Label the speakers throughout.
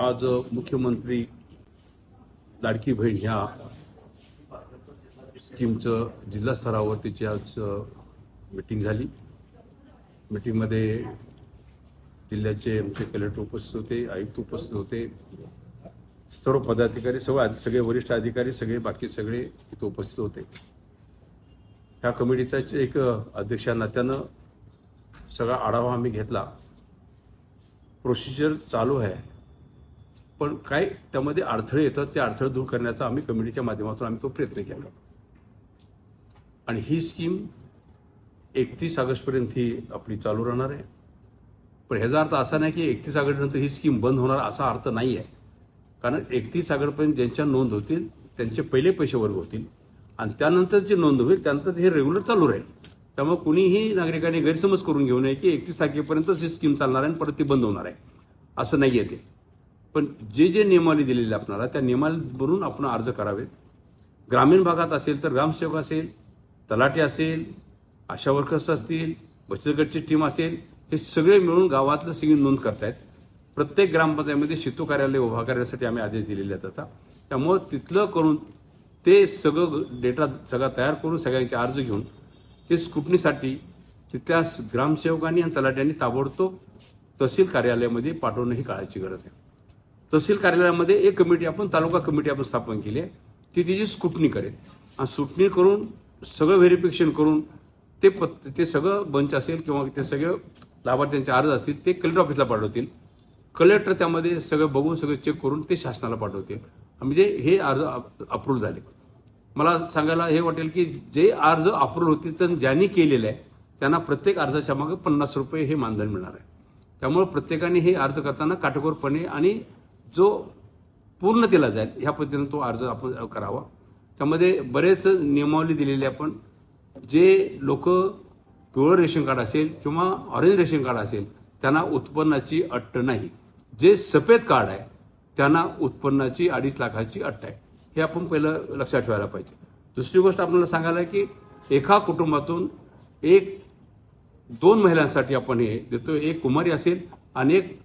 Speaker 1: आज मुख्यमंत्री लाडकी बहीण ह्या स्कीमचं जिल्हा स्तरावर तिची आज मिटिंग झाली. मिटिंगमध्ये जिल्ह्याचे आमचे कलेक्टर उपस्थित होते आयुक्त उपस्थित होते. सर्व पदाधिकारी सर्व सगळे वरिष्ठ अधिकारी सगळे बाकी सगळे इथं उपस्थित होते. ह्या कमिटीचा एक अध्यक्षा नात्यानं सगळा आढावा आम्ही घेतला. प्रोसिजर चालू आहे. पण काय त्यामध्ये अडथळे येतात ते अडथळे दूर करण्याचा आम्ही कमिटीच्या माध्यमातून आम्ही तो प्रयत्न केला. आणि ही स्कीम एकतीस ऑगस्टपर्यंत ही आपली चालू राहणार आहे. पण ह्याचा अर्थ असा नाही की एकतीस ऑगस्टनंतर ही स्कीम बंद होणार असा अर्थ नाही आहे. कारण एकतीस ऑगस्टपर्यंत ज्यांच्या नोंद होतील त्यांचे पहिले पैसे वर्ग होतील. आणि त्यानंतर जे नोंद होईल त्यानंतर हे रेग्युलर चालू राहील. त्यामुळे कुणीही नागरिकांनी गैरसमज करून घेऊ नये की एकतीस तारखेपर्यंतच ही स्कीम चालणार आहे आणि परत ती बंद होणार आहे. असं नाही आहे ते. पण जे जे नियमावली दिलेली आपणाला त्या नियमावलीवरून आपण अर्ज करावेत ग्रामीण भागात असेल तर ग्रामसेवक असेल तलाठी असेल आशा वर्कर्स असतील बचत गटची टीम असेल हे सगळे मिळून गावातलं सगळी नोंद करतायत. प्रत्येक ग्रामपंचायतीमध्ये शेतू कार्यालय उभा करण्यासाठी आम्ही आदेश दिलेले आहेत आता. त्यामुळं तिथलं करून ते सगळं डेटा सगळा तयार करून सगळ्यांचे अर्ज घेऊन ते स्कुटनीसाठी तिथल्या ग्रामसेवकांनी आणि तलाट्यांनी ताबडतोब तहसील कार्यालयामध्ये पाठवणं ही काळाची गरज आहे. तहसील कार्यालयामध्ये एक कमिटी आपण तालुका कमिटी आपण स्थापन केली आहे. ती तिची स्कुटणी करेल. आणि सुटणी करून सगळं व्हेरिफिकेशन करून ते पत ते सगळं बंच असेल किंवा ते सगळे लाभार्थ्यांचे अर्ज असतील ते कलेक्टर ऑफिसला पाठवतील. कलेक्टर त्यामध्ये सगळं बघून सगळं चेक करून ते शासनाला पाठवतील. म्हणजे हे अर्ज अप्रूव्ह झाले. मला सांगायला हे वाटेल की जे अर्ज अप्रूव्ह होतील तर ज्यांनी केलेले आहे त्यांना प्रत्येक अर्जाच्या मागे पन्नास रुपये हे मानधन मिळणार आहे. त्यामुळे प्रत्येकाने हे अर्ज करताना काटेकोरपणे आणि जो पूर्ण केला जाईल ह्या पद्धतीनं तो अर्ज आपण करावा. त्यामध्ये बरेच नियमावली दिलेली आपण. जे लोक पिवळं रेशन कार्ड असेल किंवा ऑरेंज रेशन कार्ड असेल त्यांना उत्पन्नाची अट्ट नाही. जे सफेद कार्ड आहे त्यांना उत्पन्नाची अडीच लाखाची अट्ट आहे. हे आपण पहिलं लक्षात ठेवायला पाहिजे. दुसरी गोष्ट आपल्याला सांगायला की एका कुटुंबातून एक दोन महिलांसाठी आपण हे देतो एक कुमारी असेल आणि एक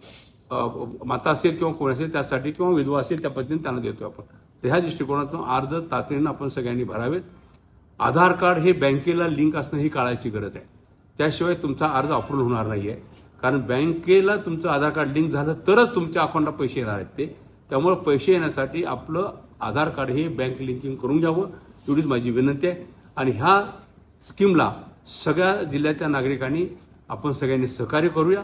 Speaker 1: माता असेल किंवा कोण असेल त्यासाठी किंवा विधवा असेल त्या पद्धतीने त्यांना देतो आपण. तर ह्या दृष्टिकोनातून अर्ज तातडीनं आपण सगळ्यांनी भरावेत. आधार कार्ड हे बँकेला लिंक असणं ही काळाची गरज आहे. त्याशिवाय तुमचा अर्ज अप्रूव्ह होणार नाही आहे कारण बँकेला तुमचं आधार कार्ड लिंक झालं तरच तुमच्या अकाउंटला पैसे येणार आहेत ते. त्यामुळे पैसे येण्यासाठी आपलं आधार कार्ड हे बँक लिंकिंग करून घ्यावं एवढीच माझी विनंती आहे. आणि ह्या स्कीमला सगळ्या जिल्ह्याच्या नागरिकांनी आपण सगळ्यांनी सहकार्य करूया.